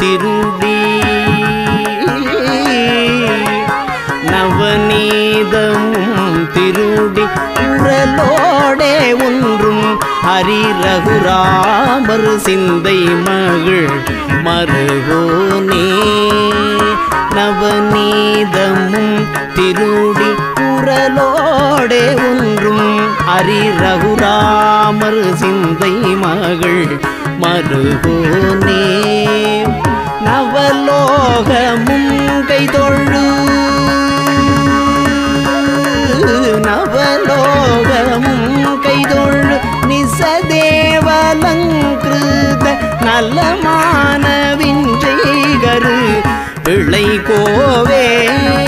திருடி. நவநீதமும் திருடி உரலோடே ஒன்றும் ஹரி ரகுராமர் சிந்தை மகள் மருகோனே நவநீதமும் திருடி குரலோடே ஒன்றும் ஹரி ரகுராமர் சிந்தை மகள் மருகோனே நவலோகமும் கைதொழு. நவலோகமும் கைதொழு. நிசதேவலங்கிருத நலமான விஞ்சைகரு இளை கோவே.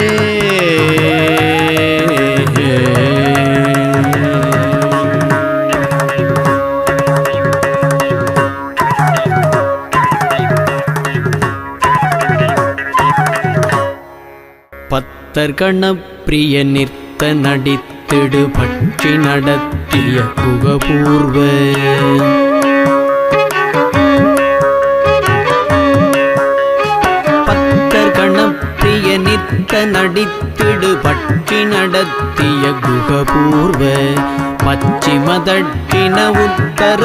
பத்தர் கணப்பிரிய நிற்க நடித்திடு பற்றி நடத்திய புகபூர்வ. பத்தர் நிற்க நடித்திடு பற்றி நடத்திய குகபூர்வ பச்சிமதட்சின தட்டின உத்தர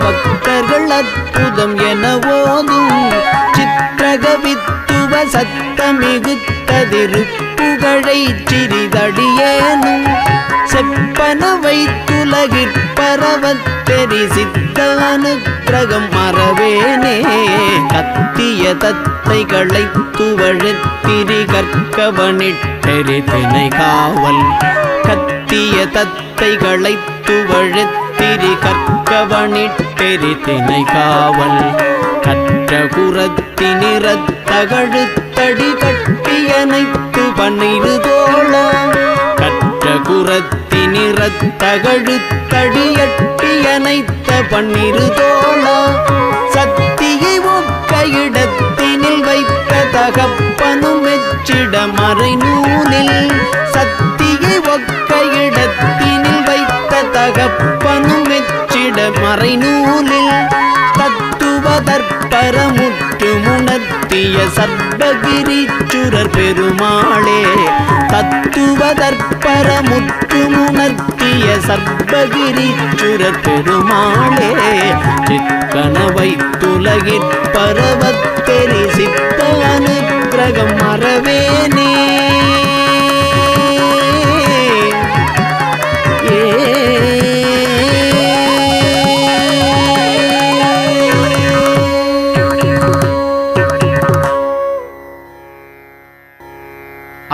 பக்தர்கள் அற்புதம் என ஓதும் சித்திரக வித்துவ சத்தமிகுத்ததிருப்புகழை சிறிதடியேனும் செப்பன வைத்துலகிற்பரவத் தெரி சித்தானுக்கிரகம் மறவேனே. கத்திய தத்தைகளை துவழத்திரி கற்கவனிட்டெறி தினை காவல். கத்திய தத்தைகளை துவழத்திரி கற்கவனிட்டெரி திணை காவல். கற்ற குரத்தினிறத்தகழுத்தடி கட்டியனைத்து பன்னிரு தோழ. கற்ற குரத்தினிறத்தகழுத்தடியட்டியனைத்த பன்னிரு தோழ. சக்தியை ஒக்க இடத்தினில் வைத்த தகப்பனும் மெச்சிட மறை நூலில். சர்வகிரிச்சுரர் பெருமாளே தத்துவ முற்றுமுணர்த்திய முணர்த்திய சர்வகிரிச்சுரர் பெருமாளே சிக்கனவை துலகிற் பரவத்தெரி தெரிசித்த அனுக்கிரகம் மறவேனே.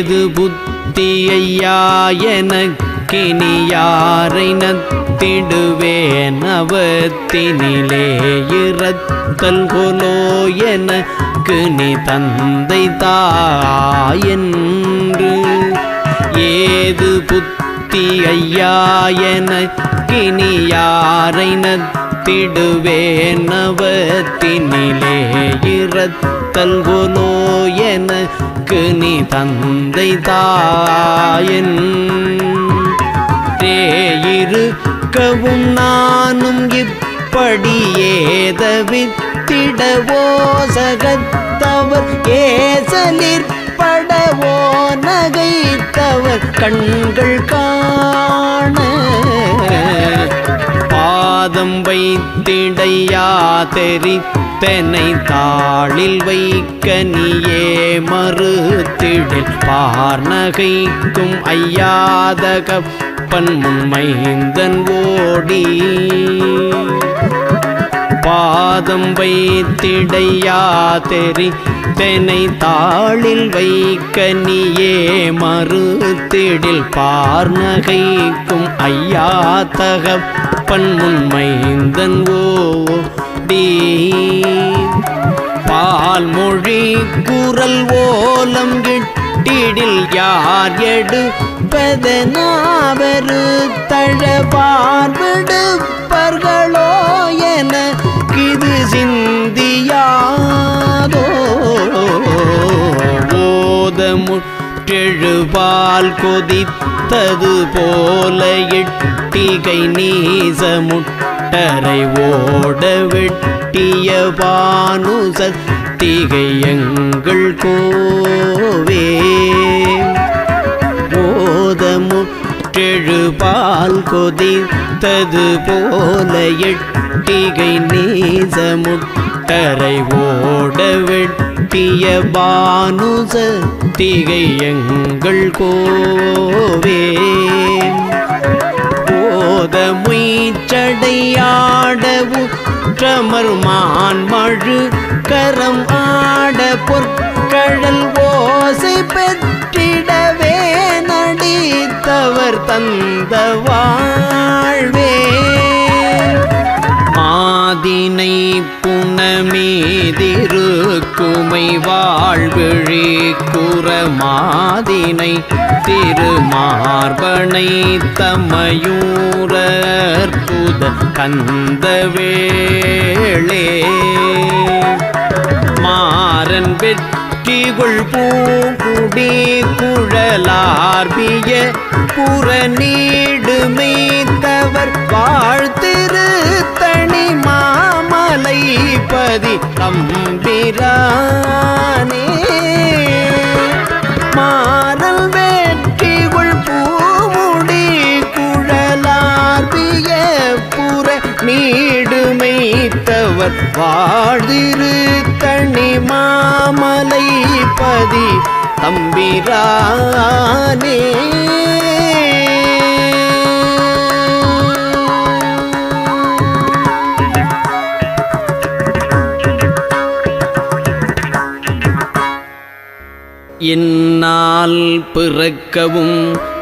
ஏது புத்தியையா எனக்கினி யாரை நத்திடுவேன் அவத்தினிலே இறத்தல் கொலோ எனக்கு நீ தந்தை தாயென்று. ஏது புத்தி ஐயா எனக்கினி யாரை நத்திடுவேன் அவத்தினிலே இறத்தல் கொலோ எனக்கு நீ தந்தை தாயன் தேயிருக்கவும் நானும் இப்படி ஏதவித்திடவோ சகத்தவர் ஏசலிற்படவோ நகைத்தவர் கண்கள் காண. பாதம் வைத்திடையா தெரித்தனை தாளில் வைக்க நீயே மறுத்திடில். பார்நகைக்கும் ஐயாத கப்பன் முன்மைந்தன் ஓடி. பாதம் வைத்திடையா தெரி தெனை தாளில் வைக்க நீயே மறுத்திடில். பார்நகைக்கும் ஐயா தகப் முன்மைந்தன் ஓ முடி பால்மொழி குரல் ஓலம் கிட்டிடில் யார் எடுப்பதனாவரு தழபார் விடுப்பர்களோ என இது சிந்தியாதோ. ஓத கொதித்தது போல எட்டிகை நீச முட்டரை ஓட வெட்டிய பானுசத்திகை எங்கள் கோவே. ஓதமுற்றெழுபால் கொதித்தது போல எட்டிகை நீச முட்டரை ஓட வெட்டிய பானுச திகை எங்கள் கோவே. போத முய்ச்சடையாடவு மழு கரம் ஆட பொற்கழல் ஓசை பெற்றிடவே நடித்தவர் தந்த வாழ்வே. மாதினை புனமீதிருக்குமை வாழ்விழி குற மாதினை திருமார்பனை தமயூரற்புத கந்தவேளே மாறன் வெற்றிகுள் பூங்குடி குழலார்பிய புற வாழ்த்திரு தனி மாமலை பதி தம்பிரானே. மா நீடுமைத்தவர் வாழ்திரு தனி மாமலை பதி தம்பிரானே. என்னால் பிறக்கவும்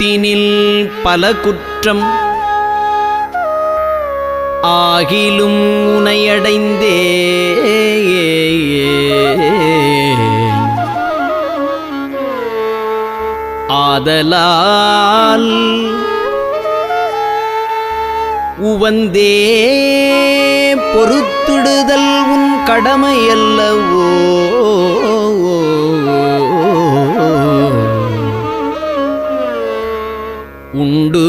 என்னிடத்தினில் பல குற்றம். ஆகிலும் உனையடைந்தே. ஆதலால் உவந்தே பொறுத்துடுதல் உன் கடமையல்லவோ. உண்டு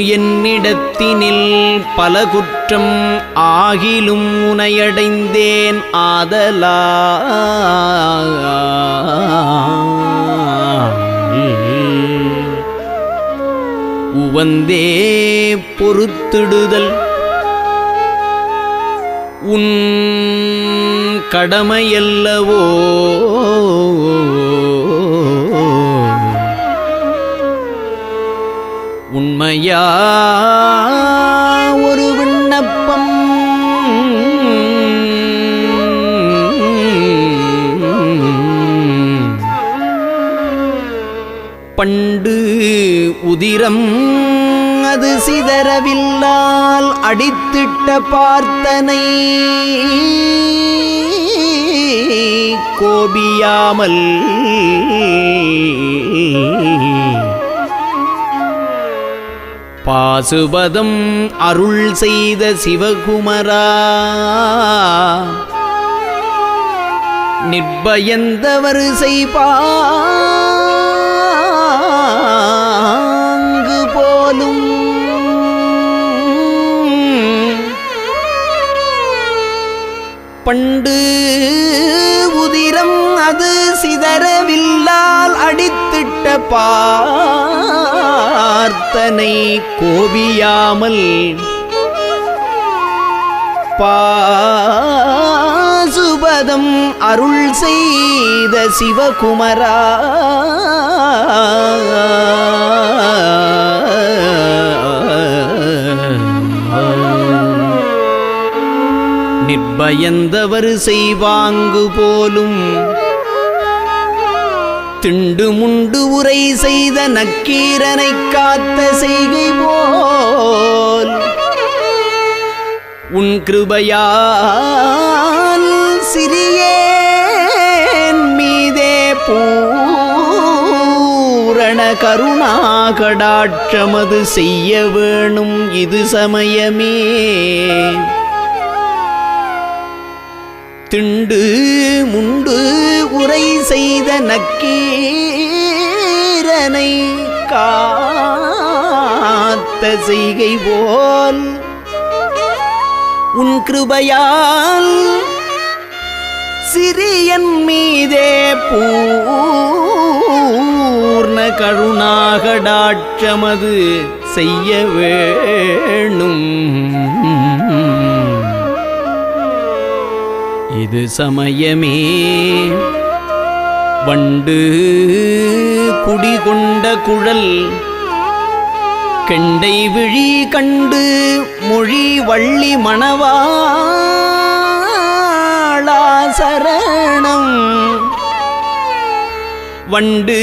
என்னிடத்தினில் பல குற்றம் ஆகிலும் உனையடைந்தேன் ஆதலா. உவந்தே பொறுத்திடுதல். உன் கடமையல்லவோ. உண்மையா? ஒரு விண்ணப்பம். பண்டு உதிரம் அது சிதறவில்லால் அடித்திட்ட பார்த்தனை. கோபியாமல் பாசுபதம் அருள் செய்த சிவகுமரா. நிர்பயந்த வரிசை பாங்கு போலும். பண்டு உதிரம் அது சிதறவில்லால் அடித்து அடித்திட்ட பார்த்தனை கோபியாமல் பாசுபதம் அருள் செய்த சிவகுமரா. நிர்பயந்தவர் செய்வாங்கு போலும் திண்டு முண்டு உரை செய்த நக்கீரனை காத்த செய்கை போல். உன் கிருபையால் சிறியேன் மீதே பூரண கருணாகடாட்சமது செய்ய வேணும் இது சமயமே. திண்டு முண்டு செய்த நக்கீரனை காத்த செய்கை போல் உன் கிருபையால் சிறியன் மீதே பூர்ண கருணாகடாட்சமது செய்ய வேணும். இது சமயமே. வண்டு குடிகொண்ட குழல் கெண்டை விழி கண்டு மொழி வள்ளி மணவாளா சரணம். வண்டு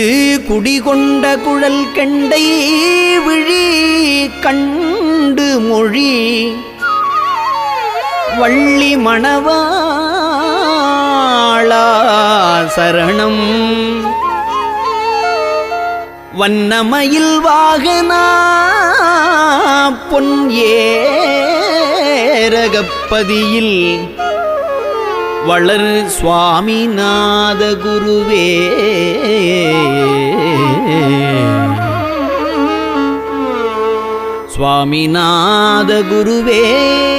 குடிகொண்ட குழல் கெண்டை விழி கண்டு மொழி வள்ளி மணவா மணவாளா சரணம். வண்ணமயில் வாகனா பொன் ஏரகப்பதியில் வளர் சுவாமிநாத குருவே. சுவாமிநாத குருவே.